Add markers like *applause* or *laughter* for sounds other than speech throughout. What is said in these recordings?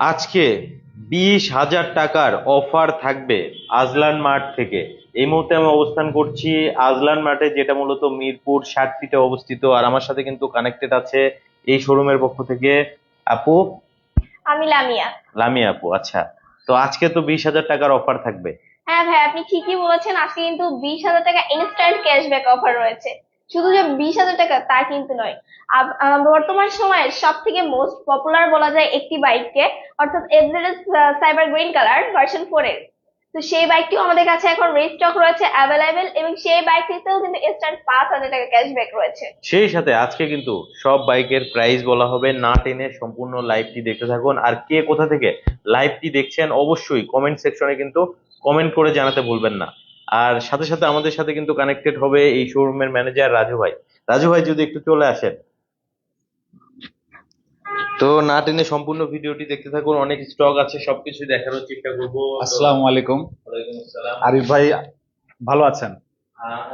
আজকে বিশ হাজার টাকার অফার থাকবে আজলান মার্ট থেকে। এই মুহূর্তে আমি অবস্থান করছি আজলান মার্টে যেটা মূলত মিরপুর ষাট ফিটে অবস্থিত। আর আমার সাথে কিন্তু কানেক্টেড আছে এই শোরুমের পক্ষ থেকে। আপু? আমি লামিয়া। লামিয়া আপু আচ্ছা। তো আজকে তো বিশ হাজার টাকার অফার থাকবে। হ্যাঁ ভাই আপনি ঠিকই বলেছেন আজকে কিন্তু বিশ হাজার টাকা ইনস্ট্যান্ট ক্যাশব্যাক অফার রয়েছে। শুধু যে বিশ হাজার টাকা তা কিন্তু নয়। বর্তমান সময়ে সব থেকে মোস্ট পপুলার বলা যায় একটি বাইককে অর্থাৎ Everest cyber green colour version four এর। তো সেই বাইকটিও আমাদের কাছে এখন রেস্টক রয়েছে অ্যাভেলেবেল এবং সেই বাইকটিতেও কিন্তু ইনস্ট্যান্ট পাঁচ হাজার টাকা ক্যাশব্যাক রয়েছে। সেই সাথে আজকে কিন্তু সব বাইকের প্রাইস বলা হবে, না টেনে সম্পূর্ণ লাইভটি দেখতে থাকুন। আর কে কোথা থেকে লাইভটি দেখছেন অবশ্যই কমেন্ট সেকশনে কিন্তু কমেন্ট করে জানাতে ভুলবেন না। আর সাথে সাথে আমাদের সাথে কিন্তু কানেক্টেড হবে এই শোরুমের ম্যানেজার রাজু ভাই। রাজু ভাই যদি একটু চলে আসেন। তো না টেনে সম্পূর্ণ ভিডিওটি দেখতে থাকুন অনেক স্টক আছে সবকিছু দেখানোর চেষ্টা করব। আসসালামু আলাইকুম। আরিফ ভাই ভালো আছেন?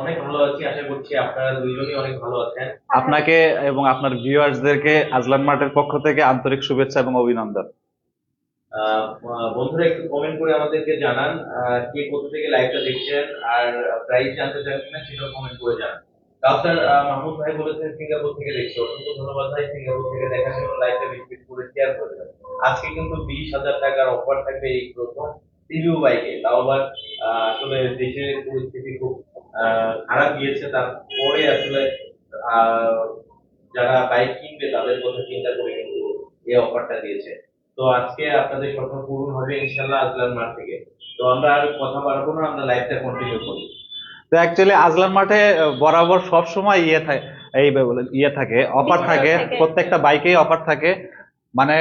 অনেক ভালো আছি আশা করছি আপনারা দুইজনই অনেক ভালো আছেন। আপনাকে এবং আপনার ভিউয়ার্সদেরকে আজলান মার্টের পক্ষ থেকে আন্তরিক শুভেচ্ছা এবং অভিনন্দন। বন্ধুরা একটু কমেন্ট করে আমাদেরকে জানান কে কোথা থেকে লাইভটা দেখছেন, আর প্রাইস জানতে চান কিনা সেটাও কমেন্ট করে জানান। ডাক্তার মাহমুদ ভাই বলেছেন সিঙ্গাপুর থেকে দেখছি। অসংখ্য ধন্যবাদ ভাই, সিঙ্গাপুর থেকে দেখার জন্য লাইভটা বেশি করে শেয়ার করে দেবেন। আজকে কিন্তু বিশ হাজার টাকার অফার থাকবে এই প্রথম সিভিউ বাইকে তাও আবার আসলে দেশের পরিস্থিতি খুব খারাপ গিয়েছে। তারপরে আসলে যারা বাইক কিনবে তাদের কথা চিন্তা করে কিন্তু এই অফারটা দিয়েছে। তো আজকে আপনাদের স্বপ্ন পূরণ হবে ইনশাল্লাহ আজলান মাঠ থেকে। তো আমরা আর কথা বাড়াবো না আমরা লাইভটা কন্টিনিউ করি। তো অ্যাকচুয়ালি আজলান মাঠে বরাবর সব সময় ইয়ে থাকে এই ইয়ে থাকে অফার থাকে থাকে। প্রত্যেকটা বাইকেই অফার থাকে। মানে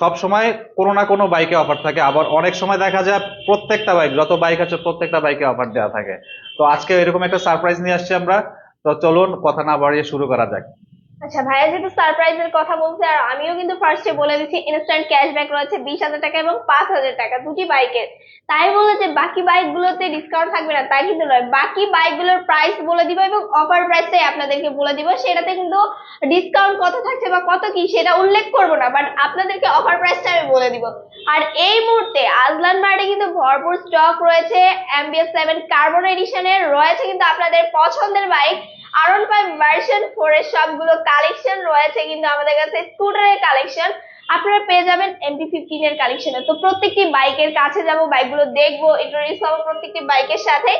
সব সময় কোনো না কোনো বাইকে অফার থাকে। আবার অনেক সময় দেখা যায় প্রত্যেকটা বাইক যত বাইক আছে প্রত্যেকটা বাইকে অফার দেওয়া থাকে। তো আজকে এরকম একটা সারপ্রাইজ নিয়ে আসছি আমরা। তো চলুন কথা না বাড়িয়ে শুরু করা যাক। আচ্ছা ভাইয়া যেহেতু সারপ্রাইজের কথা বলছে, আর আমিও কিন্তু ফার্স্টে বলে দিচ্ছি ইনস্ট্যান্ট ক্যাশব্যাক রয়েছে বিশ হাজার টাকা এবং পাঁচ হাজার টাকা, দুটি বাইকের তাই বলে যে বাকি বাইকগুলোতে ডিসকাউন্ট থাকবে না, তা কিন্তু নয়। বাকি বাইকগুলোর প্রাইস বলে দিব এবং অফার প্রাইসটাই আপনাদেরকে বলে দিব, সেটাতে কিন্তু ডিসকাউন্ট কত থাকছে বা কত কি সেটা উল্লেখ করব না বাট আপনাদেরকে অফার প্রাইসটা আমি বলে দিব। আর এই মুহূর্তে আজলান মার্টে কিন্তু ভরপুর স্টক রয়েছে এমবিএস সেভেন কার্বন এডিশনের রয়েছে কিন্তু আপনাদের পছন্দের bike R one five version four এর সবগুলো কালেকশন রয়েছে কিন্তু আমাদের কাছে স্কুটারের কালেকশন আপনারা পেয়ে যাবেন এমপি ফিফটিন এর কালেকশনে তো প্রত্যেকটি বাইকের কাছে যাব বাইকগুলো দেখব ইন্ট্রোডিউস হব প্রত্যেকটি বাইকের সাথে।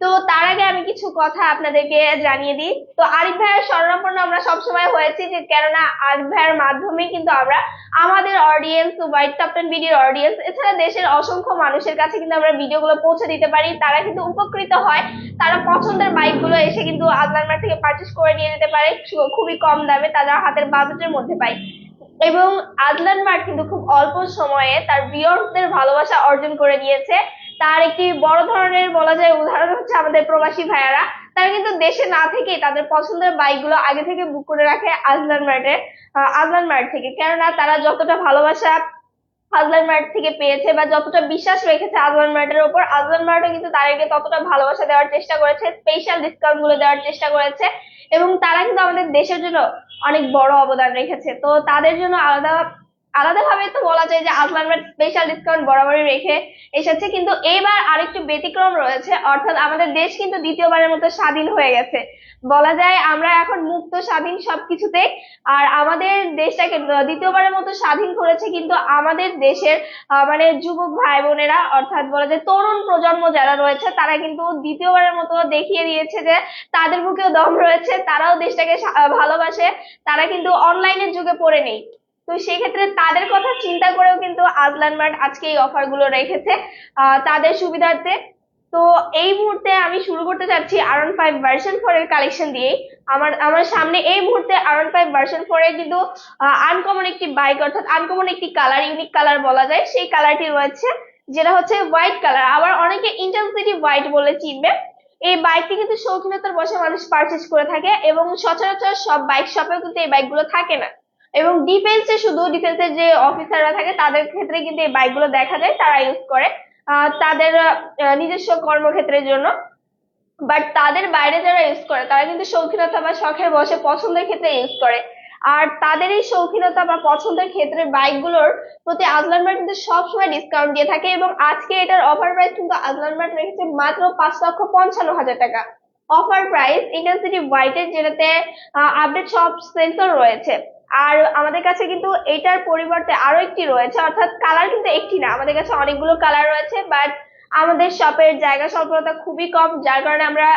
তো তার আগে আমি কিছু কথা আপনাদেরকে জানিয়ে দিই। তো আরিফ ভাইয়ের স্মরণাপন্ন আমরা সবসময় হয়েছি যে কেননা আরিফ ভাইয়ের মাধ্যমে কিন্তু আমরা আমাদের অডিয়েন্স হোয়াইট টপ টেন ভিডিওর অডিয়েন্স এছাড়া দেশের অসংখ্য মানুষের কাছে কিন্তু আমরা ভিডিওগুলো পৌঁছে দিতে পারি। তারা কিন্তু উপকৃত হয়। তারা পছন্দের বাইকগুলো এসে কিন্তু আজলান মার্ট থেকে পারচেস করে নিয়ে যেতে পারে। খুবই কম দামে তারা হাতের বাজেটের মধ্যে পায়। এবং আজলান মার্ট কিন্তু খুব অল্প সময়ে তার ভিউয়ার্সদের ভালোবাসা অর্জন করে নিয়েছে। তার একটি বড় ধরনের বলা যায় উদাহরণ হচ্ছে আমাদের প্রবাসী ভাইয়ারা। তারা কিন্তু দেশে না থেকে তাদের পছন্দের বাইকগুলো আগে থেকে বুক করে রাখে আজলান মার্টের আহ, আজলান মার্ট থেকে। কেননা তারা যতটা ভালোবাসা আজলান মার্ট থেকে পেয়েছে বা যতটা বিশ্বাস রেখেছে আজলান মার্টের উপর আজলান মার্টও কিন্তু তাদেরকে ততটা ভালোবাসা দেওয়ার চেষ্টা করেছে স্পেশাল ডিসকাউন্টগুলো দেওয়ার চেষ্টা করেছে এবং তারা কিন্তু আমাদের দেশের জন্য অনেক বড় অবদান রেখেছে। তো তাদের জন্য আলাদা আলাদাভাবে তো বলা যায় যে আজলান মার্ট স্পেশাল ডিসকাউন্ট বরাবরই রেখে এসেছে, কিন্তু এইবার আরেকটু ব্যতিক্রম রয়েছে, অর্থাৎ আমাদের দেশ কিন্তু দ্বিতীয়বারের মতো স্বাধীন হয়ে গেছে। বলা যায় আমরা এখন মুক্ত, স্বাধীন সবকিছুতে আর আমাদের দেশটাকে দ্বিতীয়বারের মতো স্বাধীন করেছে কিন্তু আমাদের দেশের মানে যুবক ভাই বোনেরা অর্থাৎ বলা যায় তরুণ প্রজন্ম যারা রয়েছে, তারা কিন্তু দ্বিতীয়বারের মতো দেখিয়ে দিয়েছে যে তাদের বুকেও দম রয়েছে, তারাও দেশটাকে ভালোবাসে, তারা কিন্তু অনলাইনের যুগে পড়ে নেই। তো সেক্ষেত্রে তাদের কথা চিন্তা করেও কিন্তু আজলান মার্ট আজকে এই অফারগুলো রেখেছে তাদের সুবিধার্থে। তো এই মুহূর্তে আমি শুরু করতে চাচ্ছি R one five version four এর কালেকশন দিয়ে আমার আমার সামনে এই মুহূর্তে আরন ফাইভ ভার্সন ফোর এর কিন্তু আনকমন একটি বাইক অর্থাৎ আনকমন একটি কালার ইউনিক কালার বলা যায়। সেই কালারটি রয়েছে, যেটা হচ্ছে হোয়াইট কালার আবার অনেকে ইন্টেন্সিটি হোয়াইট বলে চিনবে। এই বাইকটি কিন্তু শৌখিনতার বসে মানুষ পারচেস করে থাকে এবং সচরাচর সব বাইক শপেও কিন্তু এই বাইকগুলো থাকে না। এবং ডিফেন্সে শুধু ডিফেন্সের যে অফিসাররা থাকে, তাদের ক্ষেত্রে কিন্তু এই বাইকগুলো দেখা যায়, তারা ইউজ করে। তাদের নিজস্ব কর্মক্ষেত্রের জন্য। বাট তাদের বাইরে যারা ইউজ করে, তারা কিন্তু শৌখিনতা বা শখের বসে পছন্দের ক্ষেত্রে ইউজ করে। আর তাদের এই শৌখিনতা বা পছন্দের ক্ষেত্রে বাইকগুলোর প্রতি আজলান মার্ট কিন্তু সবসময় ডিসকাউন্ট দিয়ে থাকে এবং আজকে এটার অফার প্রাইস কিন্তু আজলান মার্ট রেখেছে মাত্র পাঁচ লক্ষ পঞ্চান্ন হাজার টাকা। অফার প্রাইস ইন্টেন্সিটি হোয়াইটের যেটাতে আপডেট সব সেন্সর রয়েছে। আর আমাদের কাছে কিন্তু এটার পরিবর্তে আরও একটি রয়েছে, অর্থাৎ কালার কিন্তু একটি না। আমাদের কাছে অনেকগুলো কালার রয়েছে বাট আমাদের শপের জায়গা স্বল্পতা খুবই কম, যার কারণে আমরা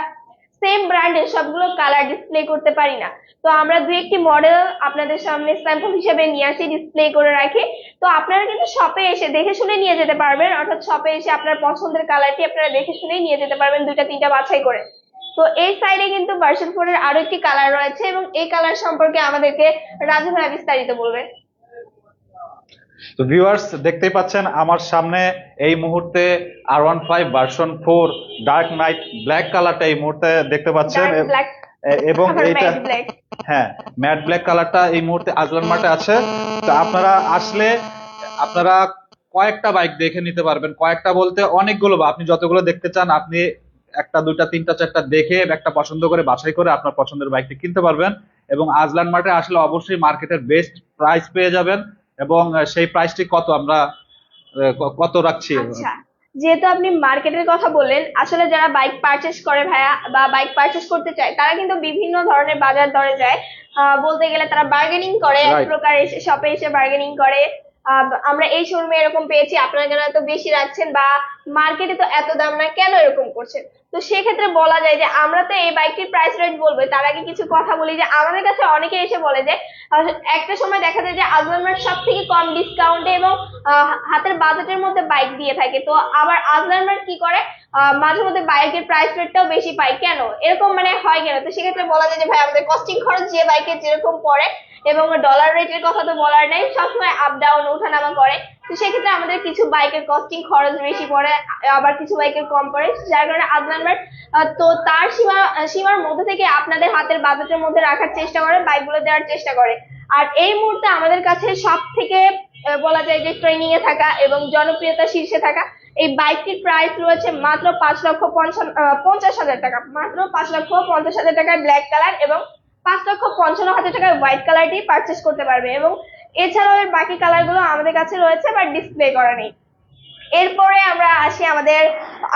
সেম ব্র্যান্ডের সবগুলো কালার ডিসপ্লে করতে পারি না। তো আমরা দুই একটি মডেল আপনাদের সামনে স্যাম্পল হিসেবে নিয়ে আসি ডিসপ্লে করে রাখি। তো আপনারা কিন্তু শপে এসে দেখে শুনে নিয়ে যেতে পারবেন, অর্থাৎ শপে এসে আপনার পছন্দের কালারটি আপনারা দেখে শুনেই নিয়ে যেতে পারবেন, দুইটা তিনটা বাছাই করে। তো এই সাইডে কিন্তু ভার্সন ফোর এর আরও একটি কালার রয়েছে এবং এই কালার সম্পর্কে আমাদেরকে রাজু ভাই বিস্তারিত বলবেন। তো ভিউয়ার্স দেখতেই পাচ্ছেন আমার সামনে এই মুহূর্তে R one five version four dark knight black কালারটা এই মুহূর্তে দেখতে পাচ্ছেন এবং *laughs* এইটা হ্যাঁ ম্যাট ব্ল্যাক কালারটা এই মুহূর্তে আজলান মাঠে আছে। তো আপনারা আসলে আপনারা কয়েকটা বাইক দেখে নিতে পারবেন। কয়েকটা বলতে অনেকগুলো বা আপনি যতগুলো দেখতে চান আপনি একটা দুইটা তিনটা চারটা দেখে একটা পছন্দ করে বাছাই করে আপনার পছন্দের বাইকটি কিনতে পারবেন। এবং আজলান মার্টে আসলে অবশ্যই মার্কেটের বেস্ট প্রাইস পেয়ে যাবেন এবং সেই প্রাইসটি কত আমরা কত রাখছি? আচ্ছা যেহেতু আপনি মার্কেটের কথা বললেন আসলে যারা বাইক পারচেস করে ভাইয়া বা বাইক পারচেস করতে চায় তারা কিন্তু বিভিন্ন ধরনের বাজার দরে যায়। বলতে গেলে তারা বার্গেনিং করে এক প্রকার এসে শপে এসে বার্গেনিং করে। আমরা এই শোরুমে এরকম পেয়েছি আপনারা কেন এত বেশি রাখছেন বা মার্কেটে তো এত দাম না, কেন এরকম করছেন? তো সেক্ষেত্রে বলা যায় যে, আমরা তো এই বাইকটির প্রাইস রেট বলব তার আগে কিছু কথা বলি যে, আমাদের কাছে অনেকে এসে বলে যে একটা সময় দেখা যায় যে আজমান মার্ট সব থেকে কম ডিসকাউন্টে এবং হাতের বাজেটের মধ্যে বাইক দিয়ে থাকে। তো আবার আজলান কি করে? মাঝে মধ্যে বাইকের প্রাইস রেটটাও বেশি পায়। কেন? এরকম মানে হয় কেন? তো সেক্ষেত্রে বলা যায় যে, ভাই, আমাদের কস্টিং খরচ যে বাইকের যেরকম পড়ে এবং ডলার রেটের কথা তো বলার নেই, সবসময় আপ ডাউন ওঠানামা করে। তো সেক্ষেত্রে আমাদের কিছু বাইকের কস্টিং খরচ বেশি পড়ে, আবার কিছু বাইকের কম পড়ে। যার কারণে মার্ট তো তার সীমা, সীমার মধ্যে থেকে আপনাদের হাতের বাজেটের মধ্যে রাখার চেষ্টা করে, বাইকগুলো দেওয়ার চেষ্টা করে। আর এই মুহূর্তে আমাদের কাছে সব থেকে বলা যায় যে ট্রেনিং এ থাকা এবং জনপ্রিয়তা শীর্ষে থাকা, এই বাইকটির প্রাইস রয়েছে মাত্র পাঁচ লক্ষ পঞ্চাশ হাজার টাকা। মাত্র পাঁচ লক্ষ পঞ্চাশ হাজার টাকায় ব্ল্যাক কালার এবং পাঁচ লক্ষ পঞ্চান্ন হাজার টাকায় হোয়াইট কালারটি পারচেস করতে পারবে। এবং এছাড়াও এর বাকি কালারগুলো আমাদের কাছে রয়েছে বাট ডিসপ্লে করা নেই। এরপরে আমরা আসি আমাদের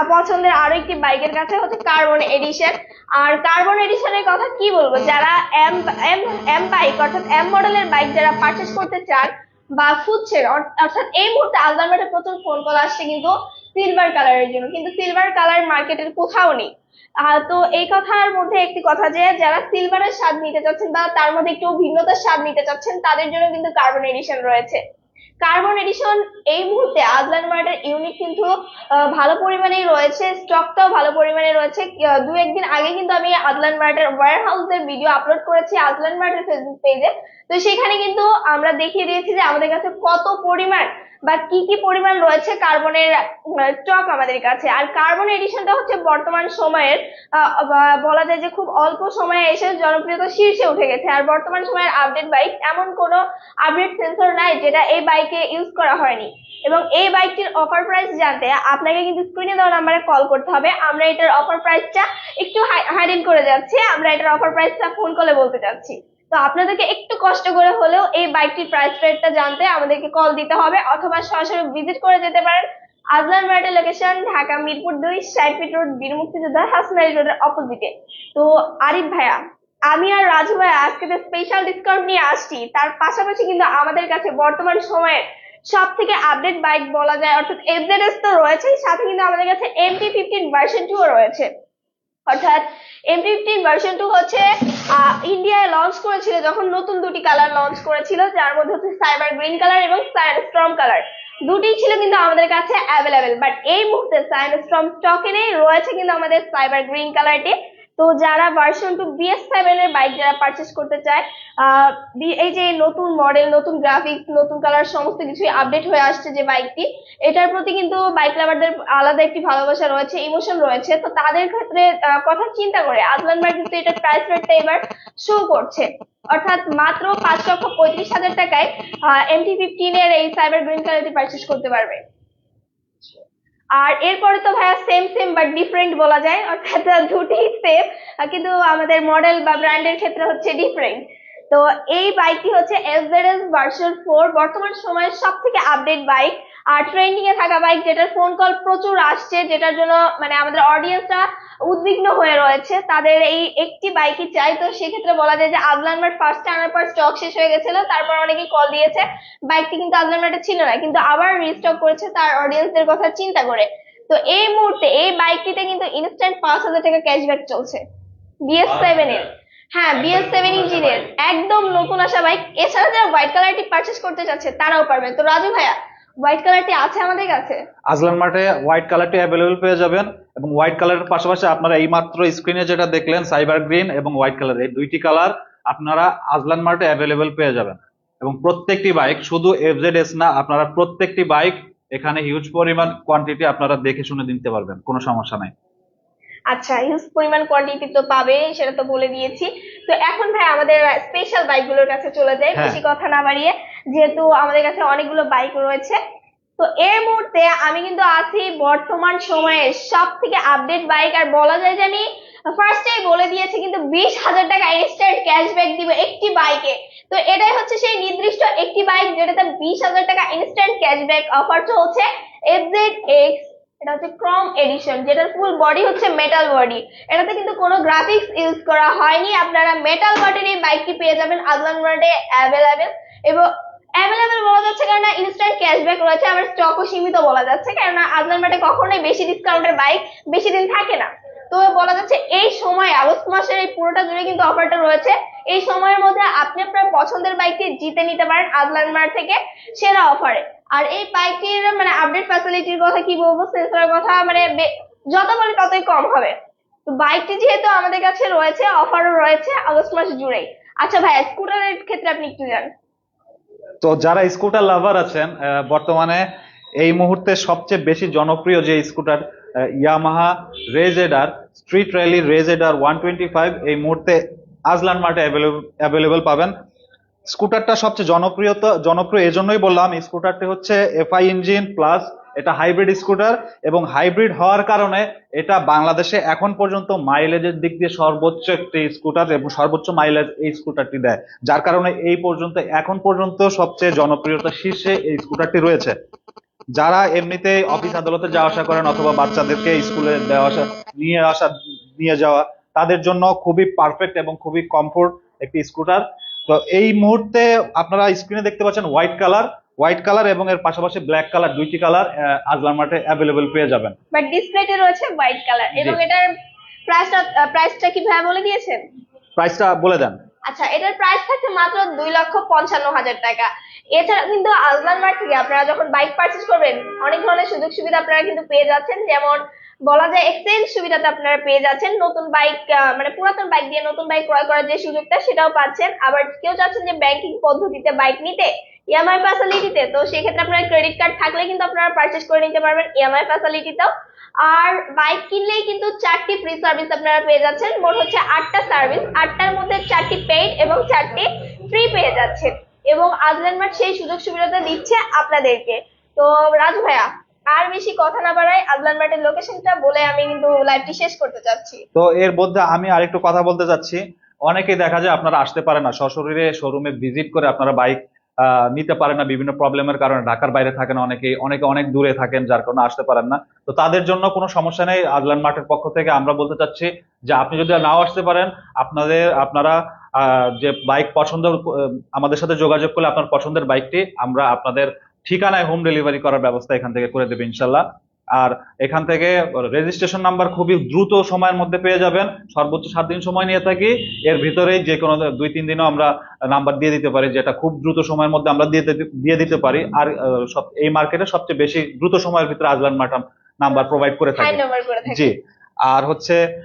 পছন্দের আরও একটি বাইকের কাছে, হচ্ছে কার্বন এডিশন আর কার্বন এডিশনের কথা কি বলব? যারা এম এম এম বাইক অর্থাৎ এম মডেলের বাইক যারা পারচেস করতে চান বা খুঁজছেন অর- অর্থাৎ এই মুহূর্তে আলদারমাটে প্রচুর ফোন কল আসছে কিন্তু সিলভার কালারের জন্য। কিন্তু সিলভার কালার মার্কেটের কোথাও নেই। তো এই কথার মধ্যে একটি কথা যে, যারা সিলভারের স্বাদ নিতে চাচ্ছেন বা তার মধ্যে একটু ভিন্নতার স্বাদ নিতে চাচ্ছেন, তাদের জন্য কিন্তু কার্বন এডিশন রয়েছে। কার্বন এডিশন এই মুহূর্তে আজলান মার্টের ইউনিট কিন্তু ভালো পরিমাণেই রয়েছে স্টকটাও ভালো পরিমাণে রয়েছে। দু একদিন আগে কিন্তু আমি আজলান মার্টের ওয়ার হাউসের ভিডিও আপলোড করেছি আজলান মার্টের ফেসবুক পেজে তো সেখানে কিন্তু আমরা দেখিয়ে দিয়েছি যে আমাদের কাছে কত পরিমাণ বা কি কি পরিমাণ রয়েছে কার্বনের স্টক আমাদের কাছে? আর কার্বন এডিশনটা হচ্ছে বর্তমান সময়ের বলা যায় যে খুব অল্প সময়ে এসে জনপ্রিয়তা শীর্ষে উঠে গেছে। আর বর্তমান সময়ের আপডেট বাইক এমন কোনো আপডেট সেন্সর নাই যেটা এই বাইকে ইউজ করা হয়নি। এবং এই বাইকটির অফার প্রাইস জানতে আপনাকে কিন্তু স্ক্রিনে দেওয়া নাম্বারে কল করতে হবে। আমরা এটার অফার প্রাইসটা একটু হাইডিং করে যাচ্ছি। আমরা এটার অফার প্রাইসটা ফোন কলে বলতে চাচ্ছি তো আপনাদেরকে একটু কষ্ট করে হলেও এই বাইকটির প্রাইস রেটটা জানতে আমাদেরকে কল দিতে হবে অথবা সরাসরি ভিজিট করে যেতে পারেন আজলান মার্টের লোকেশন ঢাকা মিরপুর দুই, ষাট রোড বীর মুক্তিযোদ্ধা হাসনারি রোডের অপোজিটে। তো আরিফ ভাইয়া, আমি আর রাজু ভাইয়া আজকে স্পেশাল ডিসকাউন্ট নিয়ে আসছি, তার পাশাপাশি কিন্তু আমাদের কাছে বর্তমান সময়ে সব থেকে আপডেট বাইক বলা যায়, অর্থাৎ এফজেডএস তো রয়েছেই, সাথে কিন্তু আমাদের কাছে এমটি ফিফটিন ভার্সন টু রয়েছে। অর্থাৎ এম ফিফটিন ভার্সন টু হচ্ছে ইন্ডিয়ায় লঞ্চ করেছিল, যখন নতুন দুটি কালার লঞ্চ করেছিল, যার মধ্যে হচ্ছে সাইবার গ্রিন কালার এবং স্ট্রম কালার দুটি ছিল কিন্তু আমাদের কাছে অ্যাভেলেবেল বাট এই মুহূর্তে সাইন স্ট্রম স্টকে নেই রয়েছে কিন্তু আমাদের সাইবার গ্রিন কালারটি তো যারা ভার্সন টু বিএস সেভেন এর বাইক যারা পারচেস করতে চায় এই যে নতুন মডেল নতুন গ্রাফিক্স নতুন কালার সমস্ত কিছুই আপডেট হয়ে আসছে যে বাইকটি এটার প্রতি কিন্তু বাইক লাভারদের আলাদা একটি ভালোবাসা রয়েছে ইমোশন রয়েছে। তো তাদের ক্ষেত্রে কথা চিন্তা করে, আজলান বাইক কিন্তু এটার প্রাইস রেটটা এবার শো করছে। অর্থাৎ মাত্র পাঁচ লক্ষ পঁয়ত্রিশ হাজার টাকায় এমটি ফিফটিন এর এই সাইবার গ্রিন কালারটি পারচেস করতে পারবে। আর এরপরে তো ভাইয়া সেম সেম বাট ডিফারেন্ট বলা যায়। অর্থাৎ দুটি সেম কিন্তু আমাদের মডেল বা ব্র্যান্ডের ক্ষেত্রে হচ্ছে ডিফারেন্ট তো এই বাইকটি হচ্ছে S Z S version four বর্তমান সময়ের সব থেকে আপডেট বাইক আর ট্রেন্ডিং এ থাকা বাইক যেটার ফোন কল প্রচুর আসছে যেটার জন্য মানে আমাদের অডিয়েন্সরা উদ্বিগ্ন হয়ে রয়েছে তাদের এই একটি বাইকই চাই। তো সেক্ষেত্রে বলা যায় যে আদলান মার্ট ফার্স্টে আনার পর স্টক শেষ হয়ে গেছিল তারপর অনেকেই কল দিয়েছে। বাইকটি কিন্তু আদলান মার্টে ছিল না কিন্তু আবার রিস্টক করেছে তার অডিয়েন্সদের কথা চিন্তা করে। তো এই মুহূর্তে এই বাইকটিতে কিন্তু ইনস্ট্যান্ট পাঁচ হাজার টাকা ক্যাশব্যাক চলছে। বিএস সেভেন এর। হ্যাঁ বিএস সেভেন ইঞ্জিনের একদম নতুন আসা বাইক এছাড়া যারা হোয়াইট কালারটি পারচেস করতে চাচ্ছে তারাও পারবেন তো রাজু ভাইয়া হোয়াইট কালারটি আছে আমাদের কাছে? আজলান মার্টে হোয়াইট কালারটি অ্যাভেলেবল পেয়ে যাবেন এবং হোয়াইট কালারের পাশাপাশি আপনারা এই মাত্র স্ক্রিনে যেটা দেখলেন সাইবার গ্রিন এবং হোয়াইট কালার এই দুইটি কালার আপনারা আজলান মার্টে অ্যাভেলেবল পেয়ে যাবেন। এবং প্রত্যেকটি বাইক শুধু এফজেড না আপনারা প্রত্যেকটি বাইক এখানে হিউজ পরিমাণ কোয়ান্টিটি আপনারা দেখে শুনে দিতে পারবেন কোনো সমস্যা নাই। আচ্ছা হিউজ পরিমাণ কোয়ান্টিটি তো পাবে সেটা তো বলে দিয়েছি। তো এখন ভাই আমাদের স্পেশাল বাইকগুলোর কাছে চলে যাই হ্যাঁ। বেশি কথা না বাড়িয়ে। যেহেতু আমাদের কাছে অনেকগুলো বাইক রয়েছে। তো এর মুহূর্তে আমি কিন্তু আছি বর্তমান সময়ে সব থেকে আপডেট বাইক আর বলা যায় যে আমি ফার্স্টেই বলে দিয়েছি কিন্তু বিশ হাজার টাকা ইনস্ট্যান্ট ক্যাশব্যাক দিব একটি বাইকে তো এটাই হচ্ছে সেই নির্দিষ্ট একটি বাইক যেটাতে বিশ হাজার টাকা ইনস্ট্যান্ট ক্যাশব্যাক অফার চলছে। এফজেড এক্স এটা হচ্ছে ক্রম এডিশন যেটার ফুল বডি হচ্ছে মেটাল বডি এটাতে কিন্তু কোনো গ্রাফিক্স ইউজ করা হয়নি। আপনারা মেটাল বডির এই বাইকটি পেয়ে যাবেন। আদলান মার্টে অ্যাভেলেবেল এবং অ্যাভেলেবেল বলা যাচ্ছে কারণ ইনস্ট্যান্ট ক্যাশব্যাক রয়েছে, আবার স্টকও সীমিত বলা যাচ্ছে কারণ আদলান মার্টে কখনোই বেশি ডিসকাউন্টের বাইক বেশি দিন থাকে না। তো বলা যাচ্ছে এই সময়, আগস্ট মাসের এই পুরোটা জুড়ে কিন্তু অফারটা রয়েছে। এই সময়ের মধ্যে আপনি আপনার পছন্দের বাইকটি জিতে নিতে পারেন আদলান মার্ট থেকে সেরা অফারে আর এই বাইকটির মানে আপডেট ফ্যাসিলিটির কথা কি বলব সেন্সরের কথা মানে যত বলে ততই কম হবে। তো বাইকটি যেহেতু আমাদের কাছে রয়েছে অফারও রয়েছে আগস্ট মাস জুড়েই। আচ্ছা ভাই স্কুটারের ক্ষেত্রে আপনি একটু জান তো যারা স্কুটার লাভার আছেন বর্তমানে এই মুহূর্তে সবচেয়ে বেশি জনপ্রিয় যে scooter Yamaha RayZR street rally RayZR one twenty five এই মুহূর্তে আজলান মার্টে অ্যাভেলেবেল পাবেন। স্কুটারটা সবচেয়ে জনপ্রিয়তা, জনপ্রিয়, এজন্যই বললাম স্কুটারটি হচ্ছে এফআই ইঞ্জিন প্লাস এটা হাইব্রিড স্কুটার এবং হাইব্রিড হওয়ার কারণে এটা বাংলাদেশে এখন পর্যন্ত মাইলেজের দিক দিয়ে সর্বোচ্চ একটি স্কুটার এবং সর্বোচ্চ মাইলেজ এই স্কুটারটি দেয়। যার কারণে এই পর্যন্ত, এখন পর্যন্ত সবচেয়ে জনপ্রিয়তা শীর্ষে এই স্কুটারটি রয়েছে। যারা এমনিতে অফিস আদালতে যাওয়া আসা করেন অথবা বাচ্চাদেরকে স্কুলে দেওয়া আসা, নিয়ে আসা, নিয়ে যাওয়া, তাদের জন্য খুবই পারফেক্ট এবং খুবই কমফোর্ট একটি স্কুটার তো এই মুহূর্তে আপনারা স্ক্রিনে দেখতে পাচ্ছেন হোয়াইট কালার হোয়াইট কালার এবং এর পাশাপাশি ব্ল্যাক কালার দুইটি কালার আজলান মার্টে অ্যাভেলেবল পেয়ে যাবেন। বাট ডিসপ্লেতে রয়েছে হোয়াইট কালার। এবং এটার প্রাইসটা প্রাইসটা কি ভাই বলে দিয়েছেন? প্রাইসটা বলে দেন। আচ্ছা এটার প্রাইস থাকছে মাত্র দুই লক্ষ পঞ্চান্ন হাজার টাকা। এছাড়া কিন্তু আলমান মার্ট থেকে আপনারা যখন বাইক পারচেজ করবেন অনেক ধরনের সুযোগ সুবিধা আপনারা কিন্তু পেয়ে যাচ্ছেন। যেমন বলা যায় এক্সচেঞ্জ সুবিধাটা আপনারা পেয়ে যাচ্ছেন। নতুন বাইক মানে পুরাতন বাইক দিয়ে নতুন বাইক ক্রয় করার যে সুযোগটা সেটাও পাচ্ছেন। আবার কেউ চাচ্ছেন যে ব্যাংকিং পদ্ধতিতে বাইক নিতে ইএমআই ফ্যাসিলিটিতে তো সেক্ষেত্রে আপনার ক্রেডিট কার্ড থাকলে কিন্তু আপনারা পারচেজ করে নিতে পারবেন ইএমআই ফ্যাসিলিটিতেও আর বাইক কিনলেই কিন্তু চারটি ফ্রি সার্ভিস আপনারা পেয়ে যাচ্ছেন। মোট হচ্ছে আটটা সার্ভিস আটটার মধ্যে চারটি পেইড এবং চারটি ফ্রি পেয়ে যাচ্ছেন। এবং আজলান মার্ট সেই সুযোগ সুবিধাটা দিচ্ছে আপনাদেরকে। তো রাজু ভাইয়া, আর বেশি কথা না বাড়াই আজলান মার্টের লোকেশনটা বলে আমি কিন্তু লাইভটি শেষ করতে চাচ্ছি। তো এর মধ্যে আমি আরেকটু কথা বলতে চাচ্ছি। অনেকেই দেখা যায় আপনারা আসতে পারেন না। সশরীরে শোরুমে ভিজিট করে আপনারা বাইক নিতে পারেন না, বিভিন্ন প্রবলেমের কারণে ঢাকার বাইরে থাকেন অনেকেই, অনেকে অনেক দূরে থাকেন যার কারণে আসতে পারেন না। তো তাদের জন্য কোনো সমস্যা নেই, আজলান মার্টের পক্ষ থেকে আমরা বলতে চাচ্ছি যে আপনি যদি নাও আসতে পারেন, আপনাদের, আপনারা যে বাইক পছন্দ, আমাদের সাথে যোগাযোগ করলে আপনার পছন্দের বাইকটি আমরা আপনাদের ঠিকানায় হোম ডেলিভারি করার ব্যবস্থা এখান থেকে করে দেবে ইনশাল্লাহ। আর এখান থেকে রেজিস্ট্রেশন নাম্বার খুবই দ্রুত সময়ের মধ্যে পেয়ে যাবেন। সর্বোচ্চ সাত দিন সময় নিয়ে থাকি। এর ভিতরেই যে কোনো দুই তিন দিনও আমরা নাম্বার দিয়ে দিতে পারি যেটা খুব দ্রুত সময়ের মধ্যে আমরা দিয়ে দিতে- দিয়ে দিতে পারি। আর সব এই মার্কেটে সবচেয়ে বেশি দ্রুত সময়ের ভিতরে আজলান মার্টাম নাম্বার প্রোভাইড করে থাকি। জি। আর হচ্ছে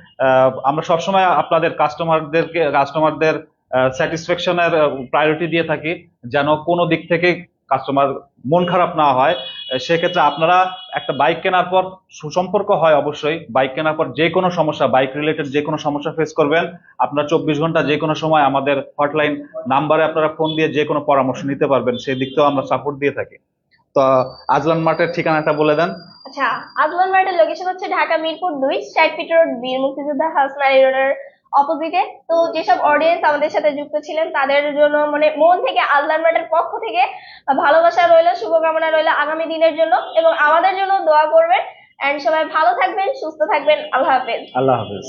আমরা সবসময় আপনাদের কাস্টমারদেরকে কাস্টমারদের স্যাটিসফ্যাকশনের প্রায়োরিটি দিয়ে থাকি। যেন কোনো দিক থেকে কাস্টমার মন খারাপ না হয় সেক্ষেত্রে আপনারা একটা বাইক কেনার পর সুসম্পর্ক হয় অবশ্যই। বাইক কেনার পর যে কোনো সমস্যা বাইক রিলেটেড যে কোনো সমস্যা ফেস করবেন। আপনারা চব্বিশ ঘণ্টা যে কোনো সময় আমাদের হটলাইন নাম্বারে আপনারা ফোন দিয়ে যে কোনো পরামর্শ নিতে পারবেন। সেই দিক থেকেও আমরা সাপোর্ট দিয়ে থাকি। তো, আজলান মার্টের ঠিকানাটা বলে দেন। আচ্ছা আজমান মার্টের লোকেশন হচ্ছে ঢাকা মিরপুর দুই ষাট ফিট রোড, বীর মুক্তিযোদ্ধা হাসনারি রোডের অপোজিটে তো যেসব অডিয়েন্স আমাদের সাথে যুক্ত ছিলেন, তাদের জন্য মানে মন থেকে আল্লাহর মাঠের পক্ষ থেকে ভালোবাসা রইল, শুভকামনা রইল আগামী দিনের জন্য। এবং আমাদের জন্য দোয়া করবেন। এন্ড সবাই ভালো থাকবেন, সুস্থ থাকবেন। আল্লাহ হাফেজ। আল্লাহ হাফেজ।